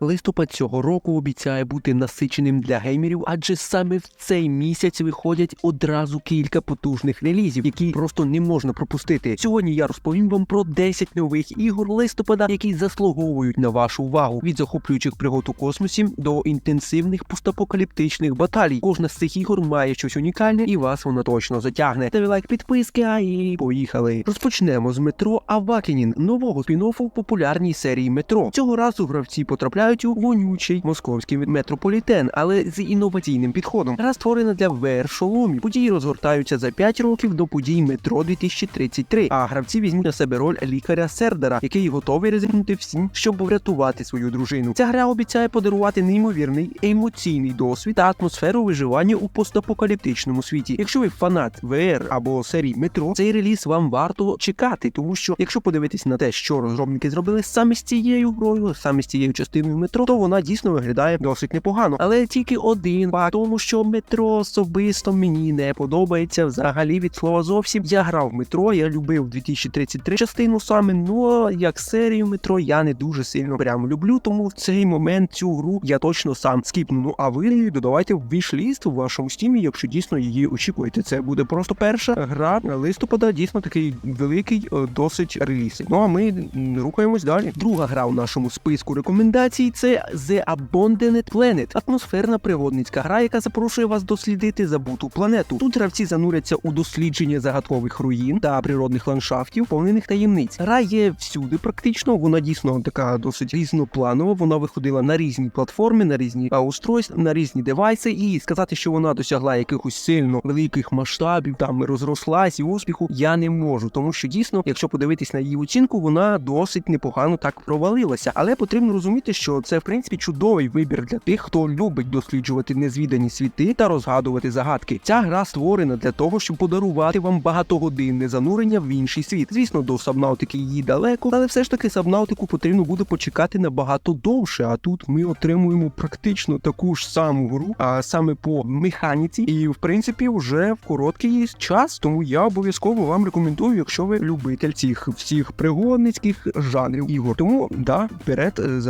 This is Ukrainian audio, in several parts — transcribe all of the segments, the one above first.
Листопад цього року обіцяє бути насиченим для геймерів, адже саме в цей місяць виходять одразу кілька потужних релізів, які просто не можна пропустити. Сьогодні я розповім вам про 10 нових ігор листопада, які заслуговують на вашу увагу від захоплюючих пригод у космосі до інтенсивних постапокаліптичних баталій. Кожна з цих ігор має щось унікальне, і вас вона точно затягне. Ставі лайк підписки, а і поїхали. Розпочнемо з метро Авакінін, нового спін-оффу в популярній серії метро. Цього разу гравці потрапляють у вонючий московський метрополітен, але з інноваційним підходом. Гра створена для VR шоломів. Події розгортаються за 5 років до подій метро 2033. А гравці візьмуть на себе роль лікаря Сердера, який готовий ризикнути всім, щоб врятувати свою дружину. Ця гра обіцяє подарувати неймовірний емоційний досвід та атмосферу виживання у постапокаліптичному світі. Якщо ви фанат VR або серії метро, цей реліз вам варто чекати, тому що якщо подивитись на те, що розробники зробили саме з цією грою, саме з цією частиною метро, то вона дійсно виглядає досить непогано. Але тільки один факт, тому що метро особисто мені не подобається взагалі від слова зовсім. Я грав в метро, я любив 2033 частину саме. Ну як серію метро я не дуже сильно прям люблю. Тому в цей момент цю гру я точно сам скіпну. Ну а ви додавайте в вішліст у вашому стімі, якщо дійсно її очікуєте. Це буде просто перша гра листопада, дійсно такий великий, е, досить реліз. Ну а ми рухаємось далі. Друга гра у нашому списку рекомендацій це The Abandoned Planet, атмосферна пригодницька гра, яка запрошує вас дослідити забуту планету. Тут гравці зануряться у дослідження загадкових руїн та природних ландшафтів, повнених таємниць. Гра є всюди, практично. Вона дійсно така досить різнопланова. Вона виходила на різні платформи, на різні устройства, на різні девайси. І сказати, що вона досягла якихось сильно великих масштабів, там розрослась і успіху, я не можу. Тому що дійсно, якщо подивитись на її оцінку, вона досить непогано так провалилася. Але потрібно розуміти, що це в принципі чудовий вибір для тих, хто любить досліджувати незвідані світи та розгадувати загадки. Ця гра створена для того, щоб подарувати вам багатогодинне занурення в інший світ. Звісно, до Сабнаутики її далеко, але все ж таки Сабнаутику потрібно буде почекати набагато довше. А тут ми отримуємо практично таку ж саму гру, а саме по механіці, і в принципі вже в короткий час. Тому я обов'язково вам рекомендую, якщо ви любитель цих всіх пригодницьких жанрів ігор. Тому да, вперед е,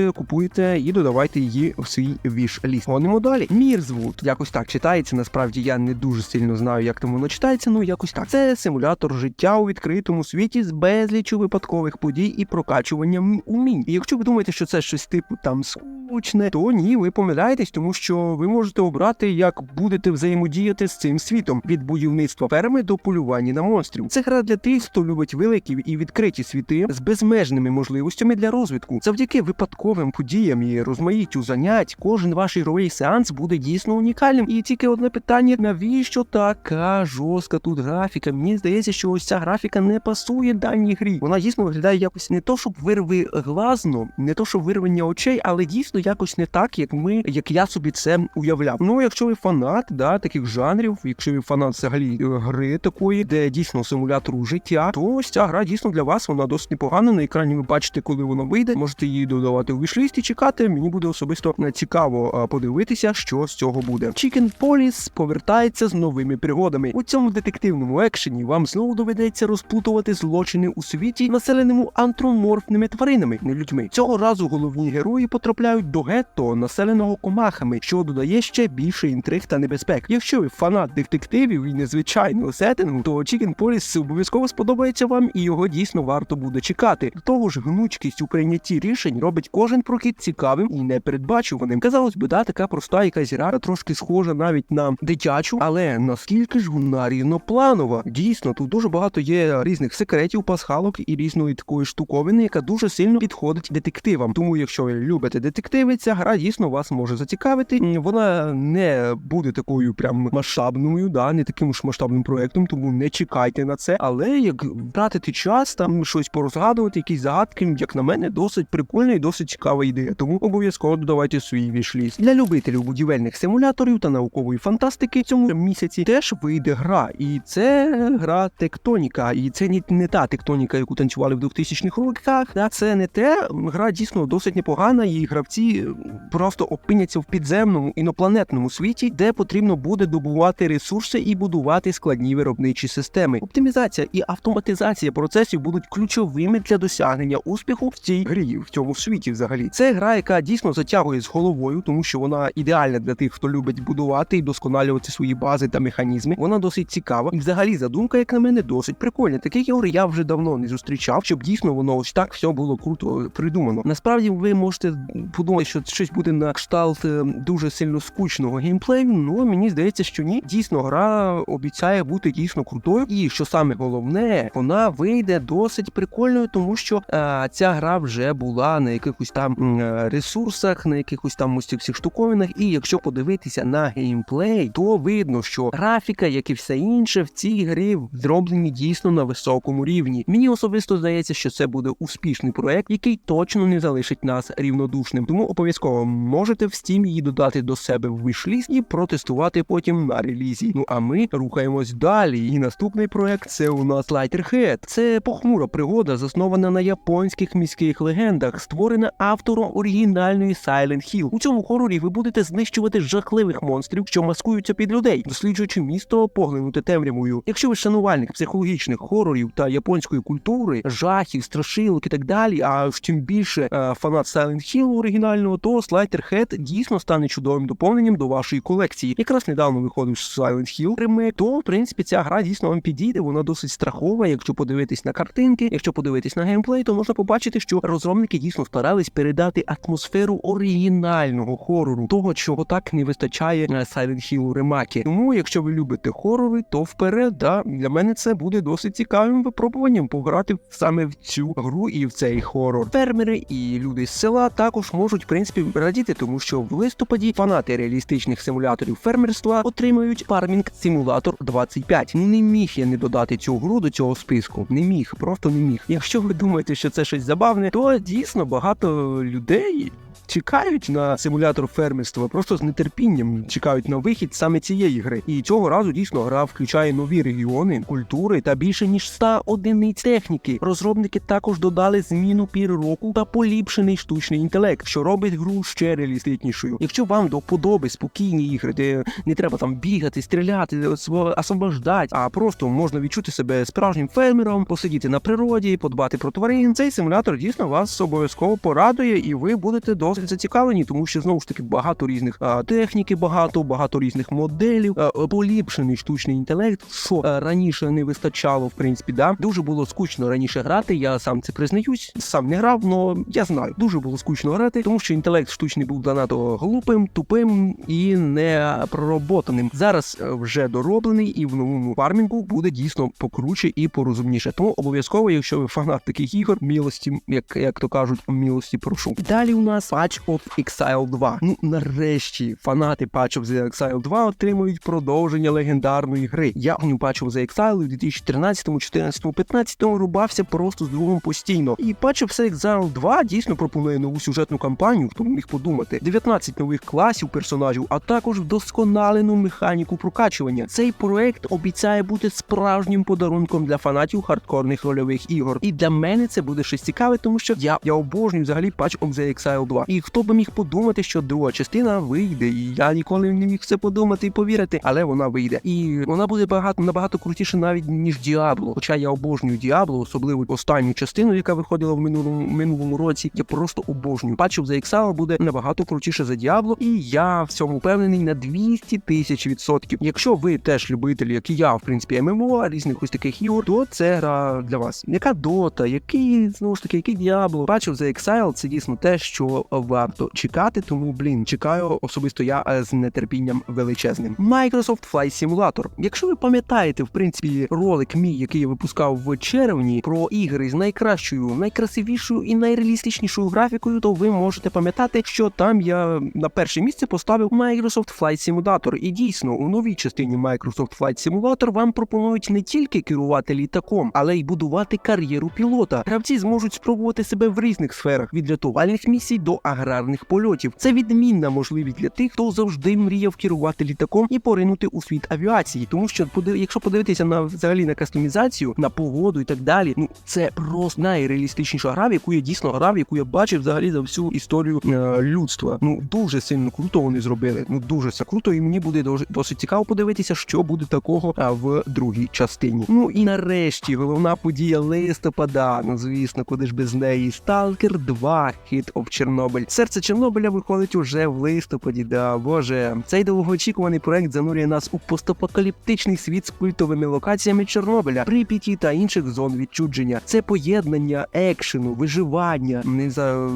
завантажуйте, купуйте і додавайте її в свій віш-ліст. Гонимо далі. Мірзвуд. Якось так читається. Насправді я не дуже сильно знаю, як там воно читається. Ну якось так. Це симулятор життя у відкритому світі з безлічю випадкових подій і прокачуванням умінь. І якщо ви думаєте, що це щось типу там скучне, то ні, ви помиляєтесь, тому що ви можете обрати, як будете взаємодіяти з цим світом від будівництва ферми до полювання на монстрів. Це гра для тих, хто любить великі і відкриті світи з безмежними можливостями для розвитку. Завдяки випадковим подіям і розмаїттю занять, кожен ваш ігровий сеанс буде дійсно унікальним. І тільки одне питання: навіщо така жорстка тут графіка? Мені здається, що ось ця графіка не пасує даній грі. Вона дійсно виглядає якось не то, щоб вирви глазно, не то, щоб вирвання очей, але дійсно якось не так, як ми, як я собі це уявляв. Ну, якщо ви фанат, да, таких жанрів, якщо ви фанат взагалі е, гри такої, де дійсно симулятору життя, то ось ця гра дійсно для вас вона досить непогана. На екрані ви бачите, коли вона вийде. Можете її додавати у вішліст і чекати. Мені буде особисто е, цікаво подивитися, що з цього буде. Chicken Police повертається з новими пригодами. У цьому детективному екшені вам знову доведеться розплутувати злочини у світі, населеному антроморфними тваринами, не людьми. Цього разу головні герої потрапляють до гетто, населеного комахами, що додає ще більше інтриг та небезпек. Якщо ви фанат детективів і незвичайного сеттингу, то Chicken Police обов'язково сподобається вам і його дійсно варто буде чекати. До того ж, гнучкість у прийнятті рішень робить кожен прохід цікавим і непередбачуваним. Казалось би, да, така проста якась гра, трошки схожа навіть на дитячу, але наскільки ж вона рівнопланова? Дійсно, тут дуже багато є різних секретів, пасхалок і різної такої штуковини, яка дуже сильно підходить детективам. Тому, якщо ви любите детективи, ця гра дійсно вас може зацікавити. Вона не буде такою прям масштабною, да, не таким ж масштабним проектом, тому не чекайте на це. Але як втратити час, там щось порозгадувати, якісь загадки, як на мене, досить прикольна і досить цікава ідея. Тому обов'язково додавайте свій вішліст. Для любителів будівельних симуляторів та наукової фантастики цьому місяці теж вийде гра. І це гра Тектоніка. І це не, та тектоніка, яку танцювали в 2000-х роках. Да? Це не те. Гра дійсно досить непогана, і гравці просто опиняться в підземному інопланетному світі, де потрібно буде добувати ресурси і будувати складні виробничі системи. Оптимізація і автоматизація процесів будуть ключовими для досягнення успіху в цій грі, в цьому світі. Взагалі, це гра, яка дійсно затягує з головою, тому що вона ідеальна для тих, хто любить будувати і досконалювати свої бази та механізми. Вона досить цікава, і взагалі задумка, як на мене, досить прикольна. Таких ігор я вже давно не зустрічав, щоб дійсно воно ось так все було круто придумано. Насправді ви можете подумати, що щось буде на кшталт е, дуже сильно скучного геймплею. Ну мені здається, що ні. Дійсно, гра обіцяє бути дійсно крутою. І що саме головне, вона вийде досить прикольною, тому що е, ця гра вже була на якихось там е, ресурсах, на якихось там ось цих штуковинах. І якщо подивитися на геймплей, то видно, що графіка, як і все інше, в цій грі зроблені дійсно на високому рівні. Мені особисто здається, що це буде успішний проект, який точно не залишить нас рівнодушним. Тому обов'язково можете в Steam її додати до себе в вишліст і протестувати потім на релізі. Ну а ми рухаємось далі. І наступний проект це у нас Lighterhead. Це похмура пригода, заснована на японських міських легендах, створена автором оригінальної Silent Hill. У цьому хорорі ви будете знищувати жахливих монстрів, що маскуються під людей, досліджуючи місто, поглинуте темрявою. Якщо ви шанувальник психологічних хорорів та японської культури, жахів, страшилок і так далі, а ж тим більше е, фанат Silent Hill оригінального, то Sliderhead дійсно стане чудовим доповненням до вашої колекції. Якраз недавно виходив Silent Hill ремейк, то в принципі ця гра дійсно вам підійде. Вона досить страхова. Якщо подивитись на картинки, якщо подивитись на геймплей, то можна побачити, що розробники дійсно старались передати атмосферу оригінального хорору, того чого так не вистачає на Silent Hill у ремакі. Тому, якщо ви любите хорори, то вперед, да для мене це буде досить цікавим випробуванням пограти саме в цю гру і в цей хорор. Фермери і люди з села також можуть в принципі радіти, тому що в листопаді фанати реалістичних симуляторів фермерства отримають Farming Simulator 25. Ну не міг я не додати цю гру до цього списку. Не міг, просто не міг. Якщо ви думаєте, що це щось забавне, то дійсно багато людей. Чекають на симулятор фермерства, просто з нетерпінням чекають на вихід саме цієї гри. І цього разу дійсно гра включає нові регіони, культури та більше ніж 100 одиниць техніки. Розробники також додали зміну пір року та поліпшений штучний інтелект, що робить гру ще реалістичнішою. Якщо вам до вподоби спокійні ігри, де не треба там бігати, стріляти, освобождати, а просто можна відчути себе справжнім фермером, посидіти на природі, подбати про тварин. Цей симулятор дійсно вас обов'язково порадує, і ви будете досить зацікавлені, тому що знову ж таки багато різних а, техніки, багато, багато різних моделів, а, поліпшений штучний інтелект, що а, раніше не вистачало, в принципі, да дуже було скучно раніше грати. Я сам це признаюсь, сам не грав, але я знаю, дуже було скучно грати, тому що інтелект штучний був занадто глупим, тупим і не пророботаним. Зараз е, вже дороблений, і в новому фармінгу буде дійсно покруче і порозумніше. Тому обов'язково, якщо ви фанат таких ігор, мілості, як, як то кажуть, мілості прошу. Далі у нас Patch of Exile 2. Ну нарешті фанати Patch of the Exile 2 отримують продовження легендарної гри. Я у Patch of the Exile у 2013, 14, 15 рубався просто з другом постійно. І Patch of the Exile 2 дійсно пропонує нову сюжетну кампанію, хто міг подумати. 19 нових класів персонажів, а також вдосконалену механіку прокачування. Цей проект обіцяє бути справжнім подарунком для фанатів хардкорних рольових ігор. І для мене це буде щось цікаве, тому що я, я обожнюю взагалі Patch of the Exile 2. І хто би міг подумати, що друга частина вийде, і я ніколи не міг це подумати і повірити, але вона вийде. І вона буде багато набагато крутіше навіть ніж Діабло. Хоча я обожнюю Діабло, особливо останню частину, яка виходила в минулому минулому році. Я просто обожнюю. Patch of the буде набагато крутіше за Діабло, і я в цьому впевнений на 200 тисяч відсотків. Якщо ви теж любителі, як і я, в принципі, ММО, різних ось таких ігор, то це гра для вас. Яка дота, який знову ж таки, який Діабло. Of the Exile це дійсно те, що варто чекати. Тому блін, чекаю особисто я е, з нетерпінням величезним. Microsoft Flight Simulator. Якщо ви пам'ятаєте, в принципі, ролик мій, який я випускав в червні, про ігри з найкращою, найкрасивішою і найреалістичнішою графікою, то ви можете пам'ятати, що там я на перше місце поставив Microsoft Flight Simulator. І дійсно, у новій частині Microsoft Flight Simulator вам пропонують не тільки керувати літаком, але й будувати кар'єру пілота. Гравці зможуть спробувати себе в різних сферах від рятувальних місій до аграрних польотів. Це відмінна можливість для тих, хто завжди мріяв керувати літаком і поринути у світ авіації. Тому що якщо подивитися на взагалі на кастомізацію, на погоду і так далі, ну це просто найреалістичніша гра, в яку я дійсно грав, яку я бачив взагалі за всю історію е, людства. Ну дуже сильно круто вони зробили. Ну дуже це круто, і мені буде досить цікаво подивитися, що буде такого в другій частині. Ну і нарешті головна подія листопада. Ну звісно, куди ж без неї. Сталкер 2 Hit of Чорнобиль. Серце Чорнобиля виходить уже в листопаді. Да, боже, цей довгоочікуваний проект занурює нас у постапокаліптичний світ з культовими локаціями Чорнобиля, Прип'яті та інших зон відчудження. Це поєднання екшену, виживання, не за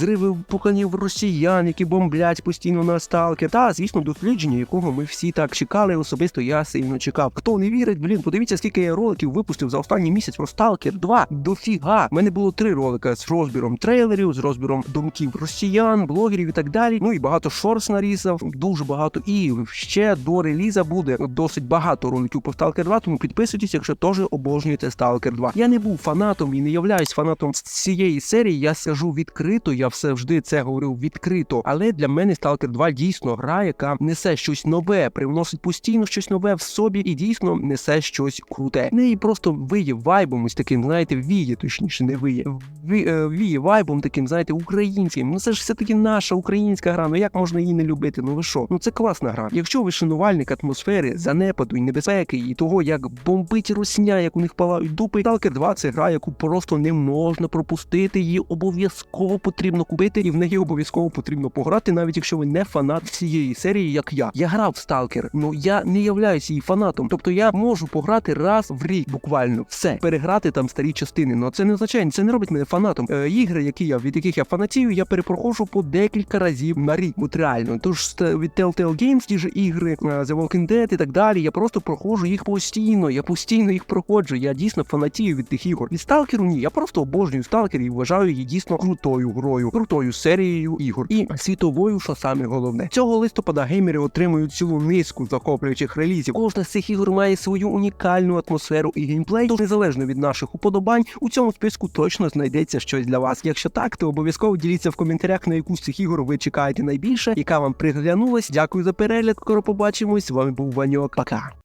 зриви поконів росіян, які бомблять постійно на сталкер. Та звісно, дослідження, якого ми всі так чекали. Особисто я сильно чекав. Хто не вірить, блін, подивіться, скільки я роликів випустив за останній місяць про Сталкер 2. Дофіга. У мене було три ролика з розбіром трейлерів, з розбіром думків росіян, блогерів і так далі. Ну і багато шорс нарізав, дуже багато. І ще до реліза буде досить багато роликів по Stalker 2, тому підписуйтесь, якщо теж обожнюєте Stalker 2. Я не був фанатом і не являюсь фанатом цієї серії. Я скажу відкрито, я завжди це говорив відкрито. Але для мене Stalker 2 дійсно гра, яка несе щось нове, привносить постійно щось нове в собі і дійсно несе щось круте. Неї просто виє вайбом ось таким, знаєте, віє, точніше, не виє. Е, віє вайбом таким, знаєте, українським. Ну це ж все-таки наша українська гра. Ну як можна її не любити? Ну ви що? Ну це класна гра. Якщо ви шанувальник атмосфери, занепаду і небезпеки, і того, як бомбить русня, як у них палають дупи, Stalker 2 це гра, яку просто не можна пропустити. Її обов'язково потрібно купити, і в неї обов'язково потрібно пограти, навіть якщо ви не фанат цієї серії, як я. Я грав в Stalker, ну я не являюся її фанатом. Тобто я можу пограти раз в рік, буквально все, переграти там старі частини. Ну це не означає, це не робить мене фанатом. Е, ігри, які я від яких я фанатію, я перепроходжу по декілька разів на рік. От реально. Тож від Telltale Games ті ж ігри, е, The Walking Dead і так далі. Я просто проходжу їх постійно. Я постійно їх проходжу. Я дійсно фанатію від тих ігор. Від сталкеру ні. Я просто обожнюю сталкер і вважаю її дійсно крутою грою, крутою серією ігор і світовою, що саме головне. Цього листопада геймери отримують цілу низку захоплюючих релізів. Кожна з цих ігор має свою унікальну атмосферу і геймплей. Тож незалежно від наших уподобань, у цьому списку точно знайдеться щось для вас. Якщо так, то обов'язково діліться в коментарях, на яку з цих ігор ви чекаєте найбільше, яка вам приглянулась. Дякую за перегляд. Скоро побачимось. З вами був Ваньок. Пока.